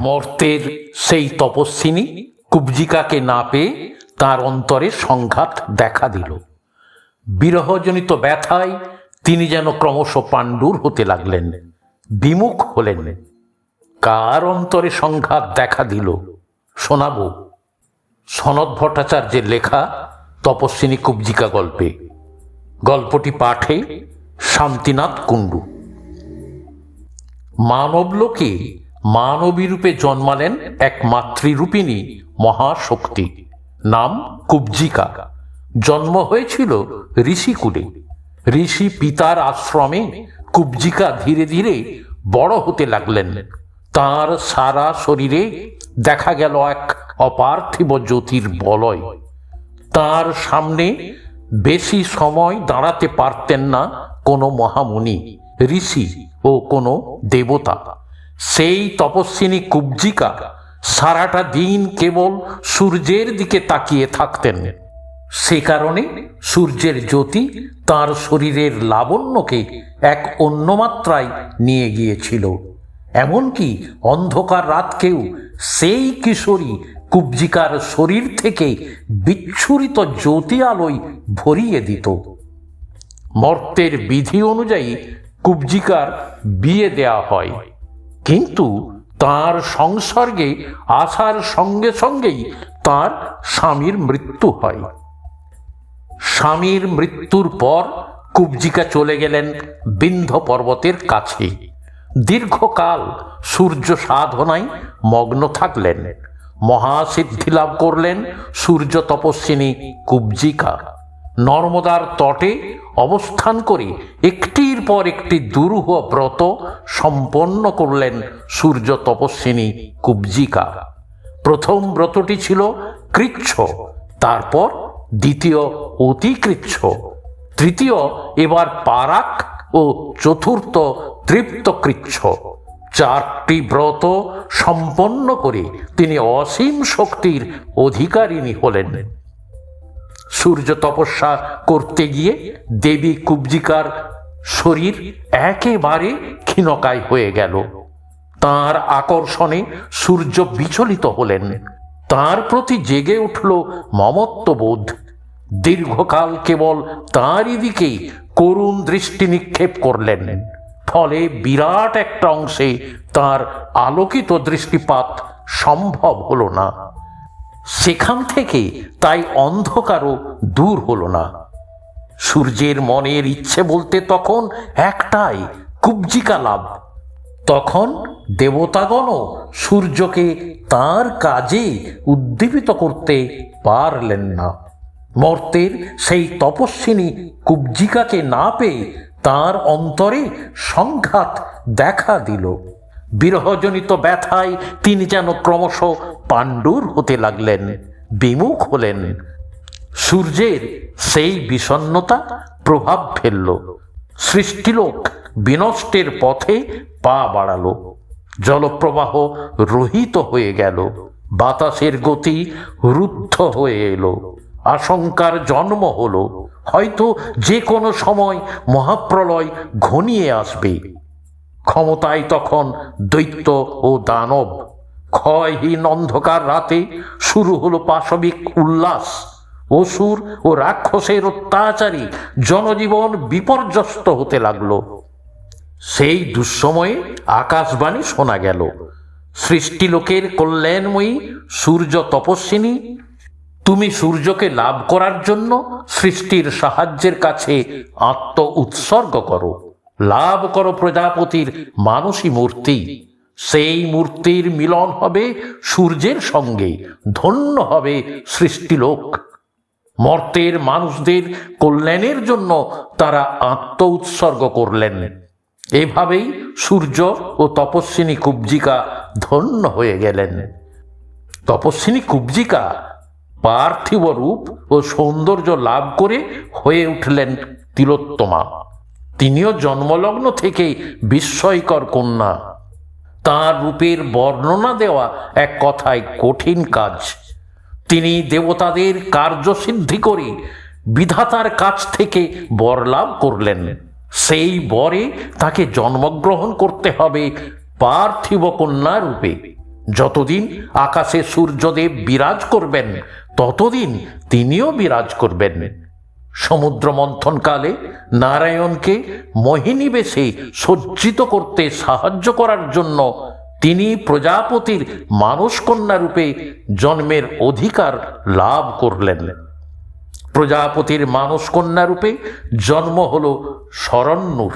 মর্তের সেই তপস্বিনী কুব্জিকাকে না পেয়ে তার অন্তরে সংঘাত দেখা দিল। বিরহজনিত ব্যথায় তিনি যেন ক্রমশ পাণ্ডুর হতে লাগলেন, বিমুখ হলেন। কার অন্তরে সংঘাত দেখা দিল? শোনাব। সনদ ভট্টাচার্যের লেখা তপস্বিনী কুব্জিকা গল্পে। গল্পটি পাঠে শান্তিনাথ কুণ্ডু। মানবলোকে মানবী রূপে জন্মালেন এক মাতৃরূপিণী মহাশক্তি। নাম কুব্জিকা। জন্ম হয়েছিল ঋষিকুলে। ঋষি পিতার আশ্রমে কুব্জিকা ধীরে ধীরে বড় হতে লাগলেন। তার সারা শরীরে দেখা গেল এক অপার্থিব জ্যোতির বলয়। তার সামনে বেশি সময় দাঁড়াতে পারতেন না কোনো মহামুনি, ঋষি ও কোনো দেবতা। সেই তপস্বিনী কুব্জিকা সারাটা দিন কেবল সূর্যের দিকে তাকিয়ে থাকতেন। সে কারণে সূর্যের জ্যোতি তার শরীরের লাবণ্যকে এক অন্য মাত্রায় নিয়ে গিয়েছিল। এমনকি অন্ধকার রাতকেও সেই কিশোরী কুব্জিকার শরীর থেকে বিচ্ছুরিত জ্যোতি আলোয় ভরিয়ে দিত। মর্তের বিধি অনুযায়ী কুব্জিকার বিয়ে দেয়া হয়। কিন্তু তার সংসর্গে আসার সঙ্গে সঙ্গেই তার স্বামীর মৃত্যু হয়। স্বামীর মৃত্যুর পর কুবজিকা চলে গেলেন বিন্ধ্য পর্বতের কাছে। দীর্ঘকাল সূর্য সাধনায় মগ্ন থাকলেন। মহাসিদ্ধি লাভ করলেন সূর্য তপস্বিনী কুবজিকা। নর্মদার তটে অবস্থান করে, একটির পর একটি দুরূহ ব্রত সম্পন্ন করলেন সূর্য তপস্বিনী কুব্জিকা। প্রথম ব্রতটি ছিল কৃচ্ছ, তারপর দ্বিতীয় অতিকৃচ্ছ, তৃতীয় এবার পারাক ও চতুর্থ তৃপ্ত কৃচ্ছ চারটি ব্রত সম্পন্ন করে তিনি অসীম শক্তির অধিকারিণী হলেন। সূর্য তপস্যা করতে গিয়ে দেবী কুব্জিকার শরীর একেবারে ক্ষীণকায় হয়ে গেল। তার আকর্ষণে সূর্য বিচলিত হলেন। তার প্রতি জেগে উঠল মমত্ববোধ। দীর্ঘকাল কেবল তাঁরই দিকেই করুণ দৃষ্টি নিক্ষেপ করলেন। ফলে বিরাট একটা অংশে তার আলোকিত দৃষ্টিপাত সম্ভব হলো না। সেখান থেকে তাই অন্ধকারও দূর হলো না। সূর্যের মনের ইচ্ছে বলতে তখন একটাই কুব্জিকা লাভ। তখন দেবতাগণও সূর্যকে তার কাজে উদ্দীপিত করতে পারলেন না। মর্তের সেই তপস্বিনী কুব্জিকাকে না পেয়ে তার অন্তরে সংঘাত দেখা দিল। বিরহজনিত ব্যথায় তিনি যেন ক্রমশ পাণ্ডুর হতে লাগলেন, বিমুখ হলেন। সূর্যের সেই বিষণ্নতা প্রভাব ফেলল। সৃষ্টিলোক বিনষ্টের পথে পা বাড়ালো। জলপ্রবাহ রহিত হয়ে গেল। বাতাসের গতি রুদ্ধ হয়ে এলো। আশঙ্কার জন্ম হলো। হয়তো যে কোনো সময় মহাপ্রলয় ঘনিয়ে আসবে। ক্ষমতায় তখন দৈত্য ও দানব ক্ষয়হীন অন্ধকার রাতে শুরু হলো পাশবিক উল্লাস। অসুর ও রাক্ষসের অত্যাচারী জনজীবন বিপর্যস্ত হতে লাগল। সেই দুঃসময়ে আকাশবাণী শোনা গেল সৃষ্টিলোকের কল্যাণময়ী সূর্য তপস্বিনী, তুমি সূর্যকে লাভ করার জন্য সৃষ্টির সাহায্যের কাছে আত্ম উৎসর্গ করো, লাভ করো প্রজাপতির মানসী মূর্তি। সেই মূর্তির মিলন হবে সূর্যের সঙ্গে, ধন্য হবে সৃষ্টিলোক। মর্তের মানুষদের কল্যাণের জন্য তারা আত্ম উৎসর্গ করলেন। এভাবেই সূর্য ও তপস্বিনী কুব্জিকা ধন্য হয়ে গেলেন। তপস্বিনী কুব্জিকা পার্থিব রূপ ও সৌন্দর্য লাভ করে হয়ে উঠলেন তিলোত্তমা। তিনিও জন্মলগ্ন থেকে বিস্ময়কর কন্যা। তার রূপের বর্ণনা দেওয়া এক কথায় কঠিন কাজ। তিনি দেবতাদের কার্যসিদ্ধি করে বিধাতার কাছ থেকে বর লাভ করলেন। সেই বরে তাকে জন্মগ্রহণ করতে হবে পার্থিব কন্যা রূপে। যতদিন আকাশে সূর্যদেব বিরাজ করবেন, ততদিন তিনিও বিরাজ করবেন। সমুদ্র মন্থনকালে নারায়ণকে মোহিনী বেশে সজ্জিত করতে সাহায্য করার জন্য তিনি প্রজাপতির মানসকন্যা রূপে জন্মের অধিকার লাভ করলেন। প্রজাপতির মানসকন্যা রূপে জন্ম হল শরণ্যুর।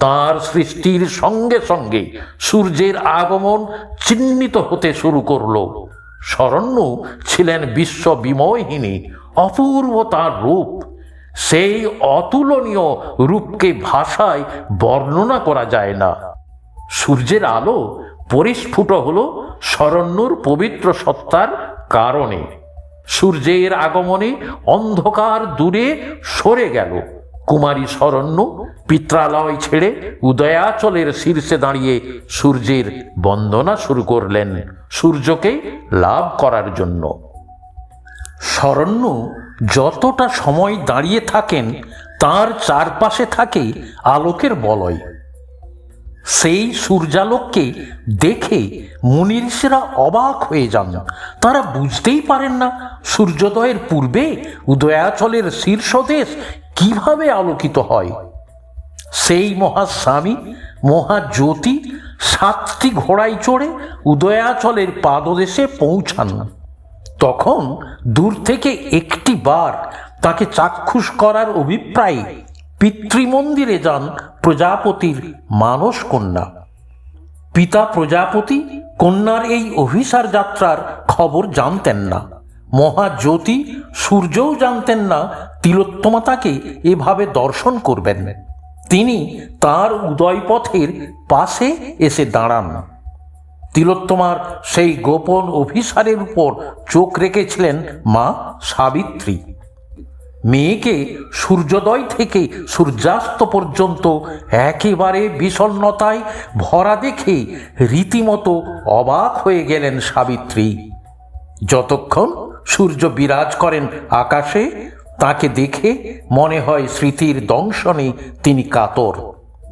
তার সৃষ্টির সঙ্গে সঙ্গে সূর্যের আগমন চিহ্নিত হতে শুরু করল। শরণ্য ছিলেন বিশ্ব বিময়হিনী অপূর্ব তার রূপ, সেই অতুলনীয় রূপকে ভাষায় বর্ণনা করা যায় না। সূর্যের আলো পরিস্ফুট হল শরণ্যর পবিত্র সত্তার কারণে। সূর্যের আগমনে অন্ধকার দূরে সরে গেল। কুমারী শরণ্য পিত্রালয় ছেড়ে উদয়াচলের শীর্ষে দাঁড়িয়ে সূর্যের বন্দনা শুরু করলেন। সূর্যকে লাভ করার জন্য। শরণ্য যতটা সময় দাঁড়িয়ে থাকেন, তার চারপাশে থাকে আলোকের বলয়। সেই সূর্যালোককে দেখে মুনিঋষিরা অবাক হয়ে যান। তারা বুঝতেই পারেন না সূর্যোদয়ের পূর্বে উদয়াচলের শীর্ষদেশ কীভাবে আলোকিত হয়। সেই মহাস্বামী, মহাজ্যোতি সাতটি ঘোড়ায় চড়ে উদয়াচলের পাদদেশে পৌঁছান। তখন দূর থেকে একটি বার তাকে চাক্ষুষ করার অভিপ্রায়ে পিতৃমন্দিরে যান প্রজাপতির মানস কন্যা। পিতা প্রজাপতি কন্যার এই অভিসার যাত্রার খবর জানতেন না। মহাজ্যোতি সূর্যও জানতেন না তিলোত্তমা তাকে এভাবে দর্শন করবেন। তিনি তার উদয়পথের পাশে এসে দাঁড়ান। তিলোত্তমার সেই গোপন অভিসারের উপর চোখ রেখেছিলেন মা সাবিত্রী। মেয়েকে সূর্যোদয় থেকে সূর্যাস্ত পর্যন্ত একেবারে বিষণ্নতায় ভরা দেখে রীতিমতো অবাক হয়ে গেলেন সাবিত্রী। যতক্ষণ সূর্য বিরাজ করেন আকাশে, তাকে দেখে মনে হয় স্মৃতির দংশনে তিনি কাতর।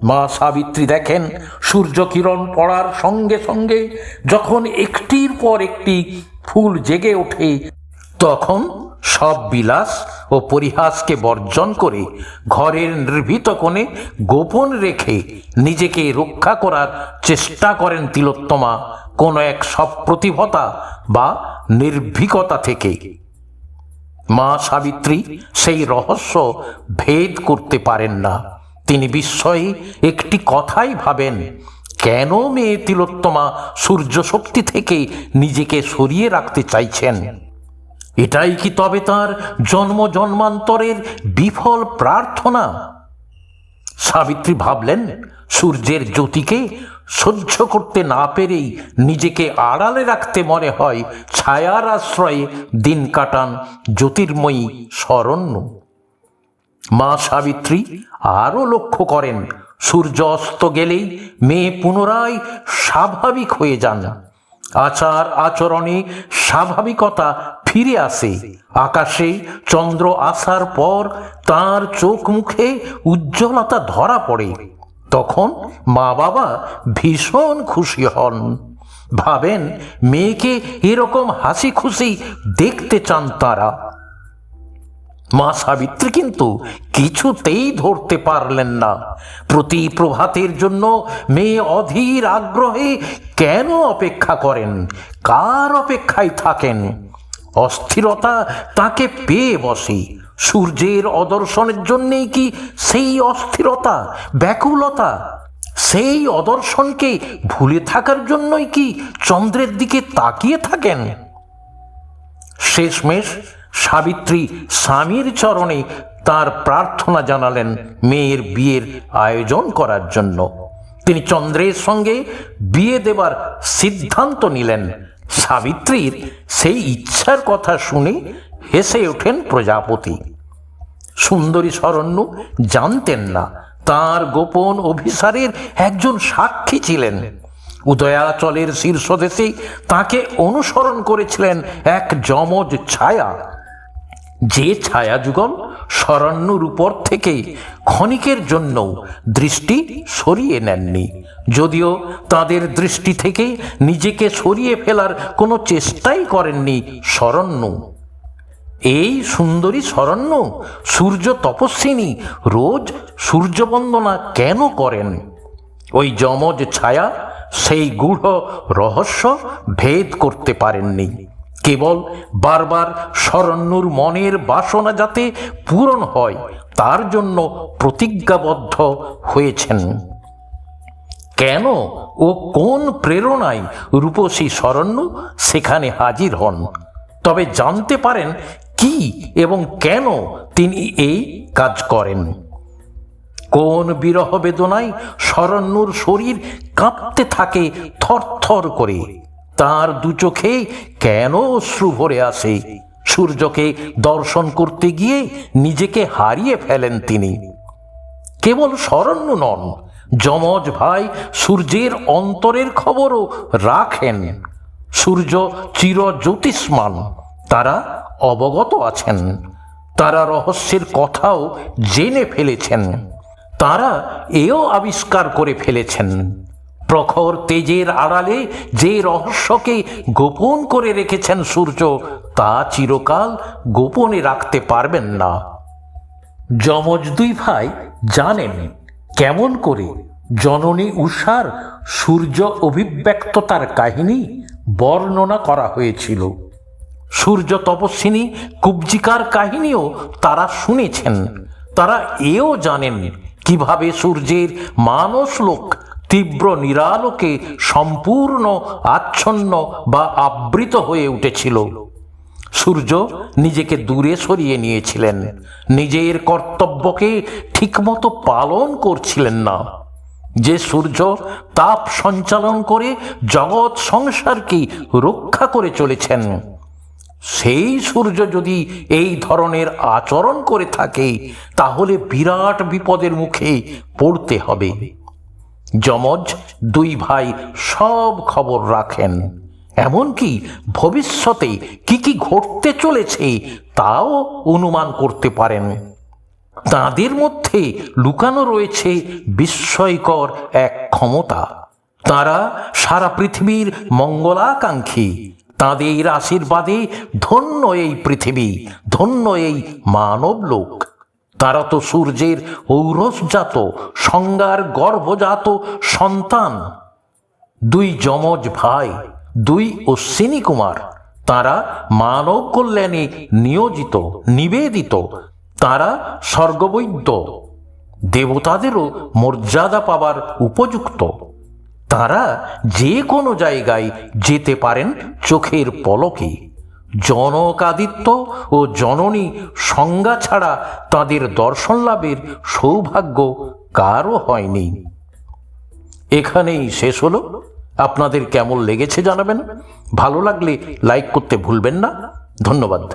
মা সাবিত্রী দেখেন সূর্য কিরণ পড়ার সঙ্গে সঙ্গে যখন একটির পর একটি ফুল জেগে ওঠে, তখন সব বিলাস ও পরিহাসকে বর্জন করে ঘরের নির্ভীত কোণে গোপন রেখে নিজেকে রক্ষা করার চেষ্টা করেন তিলোত্তমা কোনো এক সপ্রতিভতা বা নির্ভীকতা থেকে। মা সাবিত্রী সেই রহস্য ভেদ করতে পারেন না। তিনি বিস্ময়ে একটি কথাই ভাবেন, কেন মেয়ে তিলোত্তমা সূর্য শক্তি থেকে নিজেকে সরিয়ে রাখতে চাইছেন? এটাই কি তবে তার জন্ম জন্মান্তরের বিফল প্রার্থনা? সাবিত্রী ভাবলেন, সূর্যের জ্যোতিকে সহ্য করতে না পেরেই নিজেকে আড়ালে রাখতে মনে হয় ছায়ার আশ্রয়ে দিন কাটান জ্যোতির্ময়ী শরণ্য। মা সাবিত্রী আরও লক্ষ্য করেন সূর্য অস্ত গেলেই মেয়ে পুনরায় স্বাভাবিক হয়ে যান। আচার আচরণে স্বাভাবিকতা ফিরে আসে। আকাশে চন্দ্র আসার পর তার চোখ মুখে উজ্জ্বলতা ধরা পড়ে। তখন মা বাবা ভীষণ খুশি হন। ভাবেন, মেয়েকে এরকম হাসি খুশি দেখতে চান তারা। মা সাবিত্রী কিন্তু কিছুতেই ধরতে পারলেন না। প্রতি প্রভাতের জন্য মেয়ে অধীর আগ্রহে কেন অপেক্ষা করেন? কার অপেক্ষায় থাকেন? অস্থিরতা তাকে পেয়ে বসে। সূর্যের অদর্শনের জন্যেই কি সেই অস্থিরতা, ব্যাকুলতা, সেই অদর্শনকে ভুলে থাকার জন্যই কি চন্দ্রের দিকে তাকিয়ে থাকেন? শেষমেশ সাবিত্রী স্বামীর চরণে তার প্রার্থনা জানালেন মেয়ের বিয়ের আয়োজন করার জন্য। তিনি চন্দ্রের সঙ্গে বিয়ে দেবার সিদ্ধান্ত নিলেন। সাবিত্রীর সেই ইচ্ছার কথা শুনে হেসে ওঠেন প্রজাপতি। সুন্দরী শরণ্য জানতেন না, তার গোপন অভিসারের একজন সাক্ষী ছিলেন। উদয়াচলের শীর্ষদেশে তাকে অনুসরণ করেছিলেন এক যমজ ছায়া। যে ছায়া যুগল শরণ্যর উপর থেকে ক্ষণিকের জন্য দৃষ্টি সরিয়ে নেননি। যদিও তাদের দৃষ্টি থেকে নিজেকে সরিয়ে ফেলার কোনো চেষ্টাই করেননি শরণ্য। এই সুন্দরী শরণ্য সূর্য তপস্বিনী রোজ সূর্যবন্দনা কেন করেন? ওই যমজ ছায়া, সেই গূঢ় রহস্য ভেদ করতে পারেননি। কেবল বারবার শরণ্যুর মনের বাসনা যাতে পূরণ হয়, তার জন্য প্রতিজ্ঞাবদ্ধ হয়েছেন। কেন ও কোন প্রেরণায় রূপসী শরণ্য সেখানে হাজির হন? তবে জানতে পারেন কি এবং কেন তিনি এই কাজ করেন। কোন বিরহ বেদনায় শরণ্যর শরীর কাঁপতে থাকে থরথর করে। তার দু চোখে কেন অশ্রু ভরে আসে? সূর্যকে দর্শন করতে গিয়ে নিজেকে হারিয়ে ফেলেন তিনি। কেবল শরণ্য নন, যমজ ভাই সূর্যের অন্তরের খবরও রাখেন। সূর্য চির জ্যোতিষ্মান তারা অবগত আছেন। তারা রহস্যের কথাও জেনে ফেলেছেন। তারা এও আবিষ্কার করে ফেলেছেন। প্রখর তেজের আড়ালে যে রহস্যকে গোপন করে রেখেছেন সূর্য, তা চিরকাল গোপনে রাখতে পারবেন না। যমজ দুই ভাই জানেন কেমন করে জননী উষার সূর্য অভিব্যক্ততার কাহিনী বর্ণনা করা হয়েছিল। সূর্য তপস্বিনী কুব্জিকার কাহিনীও তারা শুনেছেন। তারা এও জানেন কীভাবে সূর্যের মানস লোক তীব্র নিরালোকে সম্পূর্ণ, আচ্ছন্ন বা আবৃত হয়ে উঠেছিল। সূর্য নিজেকে দূরে সরিয়ে নিয়েছিলেন। নিজের কর্তব্যকে ঠিকমতো পালন করছিলেন না। যে সূর্য তাপ সঞ্চালন করে জগৎ সংসারকে রক্ষা করে চলেছেন, সেই সূর্য যদি এই ধরনের আচরণ করে থাকে, তাহলে বিরাট বিপদের মুখে পড়তে হবে। যমজ দুই ভাই সব খবর রাখেন। এমনকি ভবিষ্যতে কি কি ঘটতে চলেছে তাও অনুমান করতে পারেন। তাদের মধ্যে লুকানো রয়েছে বিস্ময়কর এক ক্ষমতা। তারা সারা পৃথিবীর মঙ্গলাকাঙ্ক্ষী। তাদের আশীর্বাদে ধন্য এই পৃথিবী, ধন্য এই মানব লোক তারা তো সূর্যের ঔরসজাত, সংজ্ঞার গর্ভজাত সন্তান। দুই যমজ ভাই, দুই অশ্বিনী কুমার, তারা মানব কল্যাণে নিয়োজিত, নিবেদিত, তারা স্বর্গবৈদ্য। দেবতাদেরও মর্যাদা পাবার উপযুক্ত। তারা যে কোনো জায়গায় যেতে পারেন চোখের পলকে। জনকাদিত্য ও জননী সংজ্ঞা ছাড়া তাদের দর্শন লাভের সৌভাগ্য কারও হয়নি। এখানেই শেষ হলো। আপনাদের কেমন লেগেছে জানাবেন? ভালো লাগলে লাইক করতে ভুলবেন না। ধন্যবাদ।